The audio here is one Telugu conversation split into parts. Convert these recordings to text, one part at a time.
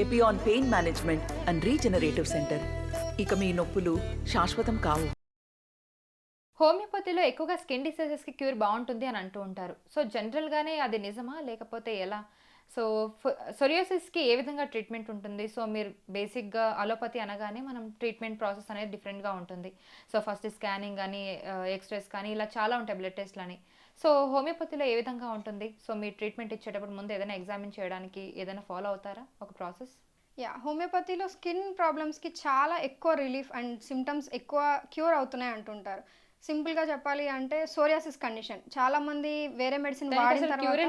Epione pain management and regenerative centre. ఇక మీ నొప్పులు శాశ్వతం కావు. హోమియోపతిలో ఎక్కువగా స్కిన్ డిసీజెస్కి క్యూర్ బాగుంటుంది అని అంటూ ఉంటారు. సో జనరల్గానే అది నిజమా? లేకపోతే ఎలా? సో సొరియోసిస్కి ఏ విధంగా ట్రీట్మెంట్ ఉంటుంది? సో మీరు బేసిక్గా అలోపతి అనగానే మనం ట్రీట్మెంట్ ప్రాసెస్ అనేది డిఫరెంట్గా ఉంటుంది. సో ఫస్ట్ స్కానింగ్ కానీ ఎక్స్రేస్ కానీ ఇలా చాలా ఉంటాయి బ్లడ్ టెస్ట్లు అని సో హోమియోపతిలో ఏ విధంగా ఉంటుంది? సో మీరు ట్రీట్మెంట్ ఇచ్చేటప్పుడు ముందు ఏదైనా ఎగ్జామిన్ చేయడానికి ఏదైనా ఫాలో అవుతారా ఒక ప్రాసెస్? యా హోమియోపతిలో స్కిన్ ప్రాబ్లమ్స్కి చాలా ఎక్కువ రిలీఫ్ అండ్ సిమ్టమ్స్ ఎక్కువ క్యూర్ అవుతున్నాయి అంటుంటారు. సింపుల్గా చెప్పాలి అంటే సోరియాసిస్ కండిషన్. చాలా మంది వేరే మెడిసిన్ వాడిన క్యూరే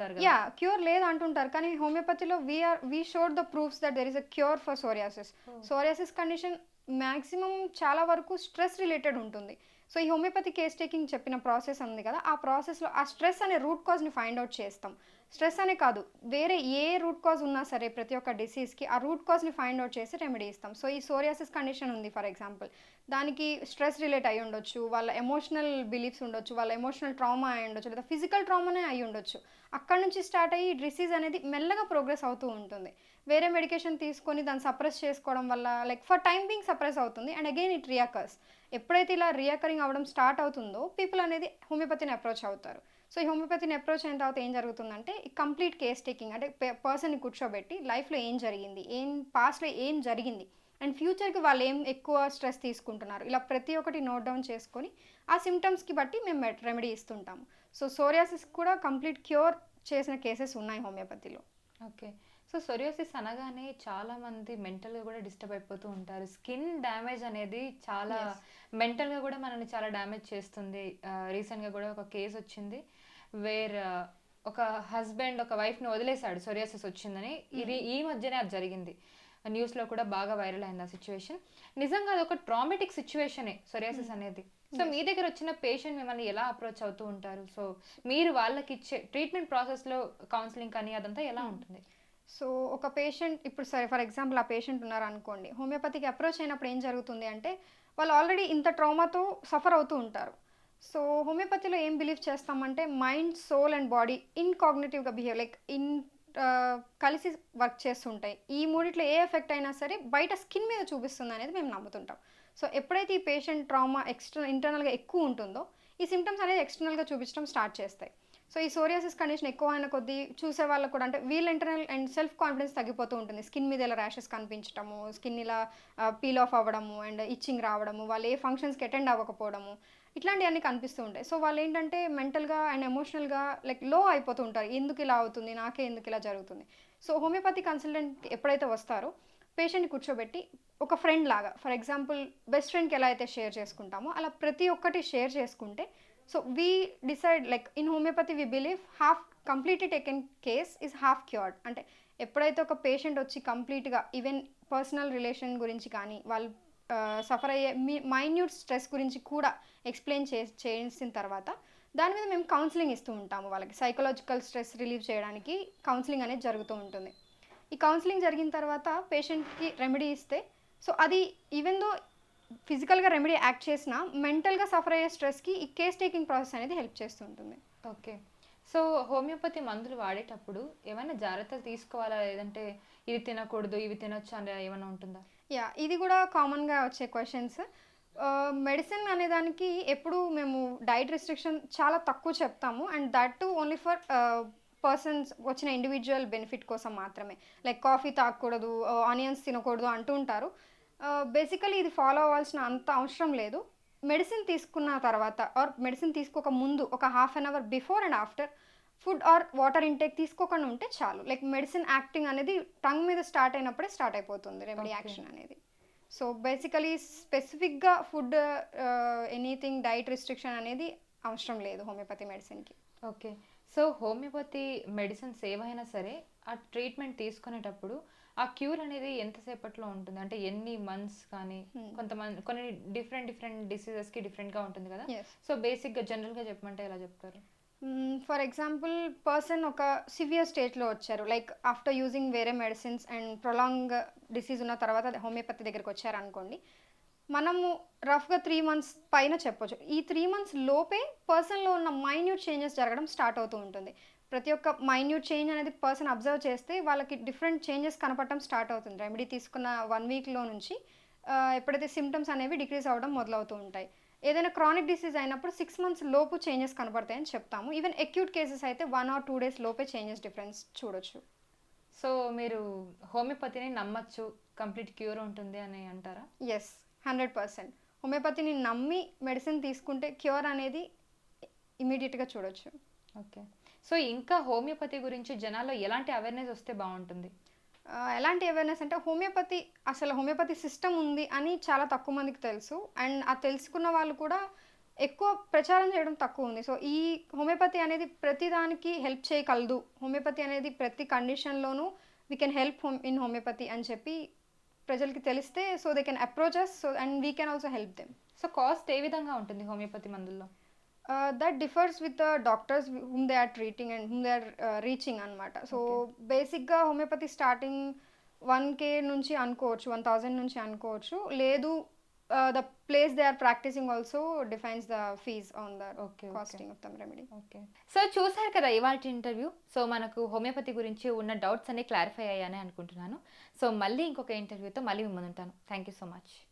తర్వాత యా క్యూర్ లేదు అంటుంటారు కానీ హోమియోపతిలో we are we showed the proofs that there is a cure for psoriasis psoriasis condition maximum చాలా వరకు స్ట్రెస్ రిలేటెడ్ ఉంటుంది. సో ఈ హోమియోపతి కేస్ టేకింగ్ చెప్పిన ప్రాసెస్ ఉంది కదా ఆ ప్రాసెస్లో ఆ స్ట్రెస్ అనే రూట్ కాజ్ని ఫైండ్ అవుట్ చేస్తాం. స్ట్రెస్ అనే కాదు వేరే ఏ రూట్ కాజ్ ఉన్నా సరే ప్రతి ఒక్క డిసీజ్కి ఆ రూట్ కాజ్ని ఫైండ్ అవుట్ చేసి రెమెడీ ఇస్తాం. సో ఈ సోరియాసిస్ కండిషన్ ఉంది ఫర్ ఎగ్జాంపుల్. దానికి స్ట్రెస్ రిలేట్ అయి ఉండొచ్చు వాళ్ళ ఎమోషనల్ బిలీఫ్స్ ఉండొచ్చు వాళ్ళ ఎమోషనల్ ట్రామా అయి ఉండొచ్చు లేదా ఫిజికల్ ట్రామానే అయి ఉండొచ్చు. అక్కడ నుంచి స్టార్ట్ అయ్యి డిసీజ్ అనేది మెల్లగా ప్రోగ్రెస్ అవుతూ ఉంటుంది. వేరే మెడికేషన్ తీసుకొని దాన్ని సప్రెస్ చేసుకోవడం వల్ల like for time being suppress అవుతుంది అండ్ అగైన్ ఇట్ రియాకర్స్ ఎప్పుడైతే ఇలా రియాకరింగ్ అవ్వడం స్టార్ట్ అవుతుందో పీపుల్ అనేది హోమియోపతిని అప్రోచ్ అవుతారు. సో ఈ హోమియోపతిని అప్రోచ్ అయిన తర్వాత ఏం జరుగుతుందంటే ఈ కంప్లీట్ కేస్ టేకింగ్ అంటే పర్సన్ని కూర్చోబెట్టి లైఫ్లో ఏం జరిగింది ఏం పాస్ట్లో ఏం జరిగింది అండ్ ఫ్యూచర్కి వాళ్ళు ఏం ఎక్కువ స్ట్రెస్ తీసుకుంటున్నారు ఇలా ప్రతి ఒక్కటి నోట్ డౌన్ చేసుకొని ఆ సిమ్టమ్స్కి బట్టి మేము రెమెడీ ఇస్తుంటాము. సో సోరియాసిస్ కూడా కంప్లీట్ క్యూర్ చేసిన కేసెస్ ఉన్నాయి హోమియోపతిలో. ఓకే. సో సొరియోసిస్ అనగానే చాలా మంది మెంటల్గా కూడా డిస్టర్బ్ అయిపోతూ ఉంటారు. స్కిన్ డ్యామేజ్ అనేది చాలా మెంటల్గా కూడా మనల్ని చాలా డ్యామేజ్ చేస్తుంది. రీసెంట్గా కూడా ఒక కేసు వచ్చింది వేర్ ఒక హస్బెండ్ ఒక వైఫ్ని వదిలేశాడు. సొరియోసిస్ వచ్చిందని. ఇది ఈ మధ్యనే అది జరిగింది. న్యూస్లో కూడా బాగా వైరల్ అయింది ఆ సిచ్యువేషన్. నిజంగా అది ఒక ట్రామెటిక్ సిచ్యువేషనే సొరియాసిస్ అనేది. సో మీ దగ్గర వచ్చిన పేషెంట్ మిమ్మల్ని ఎలా అప్రోచ్ అవుతూ ఉంటారు? సో మీరు వాళ్ళకి ఇచ్చే ట్రీట్మెంట్ ప్రాసెస్లో కౌన్సిలింగ్ కానీ అదంతా ఎలా ఉంటుంది? సో ఒక పేషెంట్ ఇప్పుడు సరే ఫర్ ఎగ్జాంపుల్ ఆ పేషెంట్ ఉన్నారు అనుకోండి హోమియోపతికి అప్రోచ్ అయినప్పుడు ఏం జరుగుతుంది అంటే వాళ్ళు ఆల్రెడీ ఇంత ట్రామాతో సఫర్ అవుతూ ఉంటారు. సో హోమియోపతిలో ఏం బిలీవ్ చేస్తామంటే మైండ్ సోల్ అండ్ బాడీ ఇన్కాగ్నేటివ్గా బిహేవ్ లైక్ ఇన్ కలిసి వర్క్ చేస్తుంటాయి ఈ మూడిట్లో ఏ ఎఫెక్ట్ అయినా సరే బయట స్కిన్ మీద చూపిస్తుంది అనేది మేము నమ్ముతుంటాం. సో ఎప్పుడైతే ఈ పేషెంట్ ట్రామా ఎక్స్టర్నల్ ఇంటర్నల్గా ఎక్కువ ఉంటుందో ఈ సిమ్టమ్స్ అనేది ఎక్స్టర్నల్గా చూపించడం స్టార్ట్ చేస్తాయి. సో ఈ సోరియాసిస్ కండిషన్ ఎక్కువ అయిన కొద్దీ చూసే వాళ్ళకు కూడా అంటే వీళ్ళ ఇంటర్నల్ అండ్ సెల్ఫ్ కాన్ఫిడెన్స్ తగ్గిపోతూ ఉంటుంది. స్కిన్ మీద ఇలా ర్యాషెస్ కనిపించడము స్కిన్ ఇలా పీల్ ఆఫ్ అవ్వడము అండ్ ఇచ్చింగ్ రావడము వాళ్ళు ఏ ఫంక్షన్స్కి అటెండ్ అవ్వకపోవడము ఇట్లాంటివన్నీ కనిపిస్తూ ఉంటాయి. సో వాళ్ళు ఏంటంటే మెంటల్గా అండ్ ఎమోషనల్గా లైక్లో అయిపోతూ ఉంటారు. ఎందుకు ఇలా అవుతుంది? నాకే ఎందుకు ఇలా జరుగుతుంది? సో హోమియోపతి కన్సల్టెంట్ ఎప్పుడైతే వస్తారో పేషెంట్ని కూర్చోబెట్టి ఒక ఫ్రెండ్ లాగా ఫర్ ఎగ్జాంపుల్ బెస్ట్ ఫ్రెండ్కి ఎలా అయితే షేర్ చేసుకుంటామో అలా ప్రతి ఒక్కటి షేర్ చేసుకుంటే so we decide like in homeopathy we believe half completely taken case is half cured అంటే ఎప్పుడైతే ఒక పేషెంట్ వచ్చి కంప్లీట్గా ఈవెన్ పర్సనల్ రిలేషన్ గురించి కానీ వాళ్ళు సఫర్ అయ్యే మైన్యూట్ స్ట్రెస్ గురించి కూడా ఎక్స్ప్లెయిన్ చే చేసిన తర్వాత దాని మీద మేము కౌన్సిలింగ్ ఇస్తూ ఉంటాము వాళ్ళకి. సైకలాజికల్ స్ట్రెస్ రిలీవ్ చేయడానికి కౌన్సిలింగ్ అనేది జరుగుతూ ఉంటుంది. ఈ కౌన్సిలింగ్ జరిగిన తర్వాత పేషెంట్కి రెమెడీ ఇస్తే సో అది ఈవెన్ దో ఫిజికల్గా రెమెడీ యాక్ట్ చేసినా మెంటల్గా సఫర్ అయ్యే స్ట్రెస్కి ఈ కేస్ టేకింగ్ ప్రాసెస్ అనేది హెల్ప్ చేస్తుంటుంది ఓకే. సో హోమియోపతి మందులు వాడేటప్పుడు ఏమైనా జాగ్రత్తలు తీసుకోవాలా? లేదంటే ఇది తినకూడదు ఇవి తినొచ్చు అని ఏమైనా ఉంటుందా? యా ఇది కూడా కామన్గా వచ్చే క్వశ్చన్స్. మెడిసిన్ అనేదానికి ఎప్పుడు మేము డైట్ రిస్ట్రిక్షన్ చాలా తక్కువ చెప్తాము. And that too only for persons వచ్చిన ఇండివిజువల్ బెనిఫిట్ కోసం మాత్రమే. లైక్ కాఫీ తాగకూడదు ఆనియన్స్ తినకూడదు అంటూ ఉంటారు. బేసికలీ ఇది ఫాలో అవ్వాల్సిన అంత అవసరం లేదు. మెడిసిన్ తీసుకున్న తర్వాత ఆర్ మెడిసిన్ తీసుకోక ముందు ఒక half an hour before and after food or water intake తీసుకోకుండా ఉంటే చాలు. లైక్ మెడిసిన్ యాక్టింగ్ అనేది టంగ్ మీద స్టార్ట్ అయినప్పుడే స్టార్ట్ అయిపోతుంది రెమెడీ. యాక్షన్ అనేది. సో బేసికలీ స్పెసిఫిక్గా ఫుడ్ ఎనీథింగ్ డైట్ రిస్ట్రిక్షన్ అనేది అవసరం లేదు హోమియోపతి మెడిసిన్కి ఓకే సో హోమియోపతి మెడిసిన్స్ ఏవైనా సరే ఆ ట్రీట్మెంట్ తీసుకునేటప్పుడు ఆ క్యూర్ అనేది ఎంతసేపట్లో ఉంటుంది? అంటే ఎన్ని మంత్స్ కానీ Hmm. కొంతమంది కొన్ని డిఫరెంట్ డిఫరెంట్ డిసీజెస్కి డిఫరెంట్గా ఉంటుంది కదా? సో బేసిక్గా జనరల్గా చెప్పమంటే ఎలా చెప్తారు? ఫర్ ఎగ్జాంపుల్ పర్సన్ ఒక సివియర్ స్టేజ్లో వచ్చారు. లైక్ ఆఫ్టర్ యూజింగ్ వేరే మెడిసిన్స్ అండ్ ప్రొలాంగ్ డిసీజ్ ఉన్న తర్వాత హోమియోపతి దగ్గరికి వచ్చారు అనుకోండి. మనము రఫ్గా త్రీ మంత్స్ పైన చెప్పొచ్చు. ఈ త్రీ మంత్స్ లోపే పర్సన్లో ఉన్న మైన్యూట్ చేంజెస్ జరగడం స్టార్ట్ అవుతూ ఉంటుంది. ప్రతి ఒక్క మైన్యూట్ చేంజ్ అనేది పర్సన్ అబ్జర్వ్ చేస్తే వాళ్ళకి డిఫరెంట్ చేంజెస్ కనపడటం స్టార్ట్ అవుతుంది. రెమెడీ తీసుకున్న వన్ వీక్లో నుంచి ఎప్పుడైతే సిమ్టమ్స్ అనేవి డిక్రీజ్ అవ్వడం మొదలవుతూ ఉంటాయి. ఏదైనా క్రానిక్ డిసీజ్ అయినప్పుడు సిక్స్ మంత్స్ లోపు చేంజెస్ కనపడతాయని చెప్తాము. ఈవెన్ అక్యూట్ కేసెస్ అయితే వన్ ఆర్ టూ డేస్ లోపే చేంజెస్ డిఫరెన్స్ చూడొచ్చు. సో మీరు హోమియోపతిని నమ్మచ్చు. కంప్లీట్ క్యూర్ ఉంటుంది అని అంటారా? ఎస్ హండ్రెడ్ పర్సెంట్ హోమియోపతిని నమ్మి మెడిసిన్ తీసుకుంటే క్యూర్ అనేది ఇమీడియట్గా చూడొచ్చు. ఓకే. సో ఇంకా హోమియోపతి గురించి జనాల్లో ఎలాంటి అవేర్నెస్ వస్తే బాగుంటుంది? ఎలాంటి అవేర్నెస్ అంటే హోమియోపతి అసలు హోమియోపతి సిస్టమ్ ఉంది అని చాలా తక్కువ మందికి తెలుసు. అండ్ ఆ తెలుసుకున్న వాళ్ళు కూడా ఎక్కువ ప్రచారం చేయడం తక్కువ ఉంది. సో ఈ హోమియోపతి అనేది ప్రతి దానికి హెల్ప్ చేయగలదు. హోమియోపతి అనేది ప్రతి కండిషన్లోనూ we can help home in homeopathy అని చెప్పి ప్రజలకి తెలిస్తే so they can approach us so and we can also help them so cost ఏ విధంగా ఉంటుంది హోమియోపతి మందుల్లో? That differs with doctors whom they are treating and whom they are reaching అనమాట సో బేసిక్గా హోమియోపతి స్టార్టింగ్ వన్ కే నుంచి అనుకోవచ్చు వన్ థౌజండ్ నుంచి అనుకోవచ్చు. లేదు the place they are practising also defines the fees on the. Costing of the remedy okay so చూసారు కదా ఇవాళ ఇంటర్వ్యూ సో మనకు హోమియోపతి గురించి ఉన్న డౌట్స్ అన్ని క్లారిఫై అయ్యాయని అనుకుంటున్నాను. సో మళ్ళీ ఇంకొక ఇంటర్వ్యూతో మళ్ళీ మిమ్మల్ని ఉంటాను. Thank you so much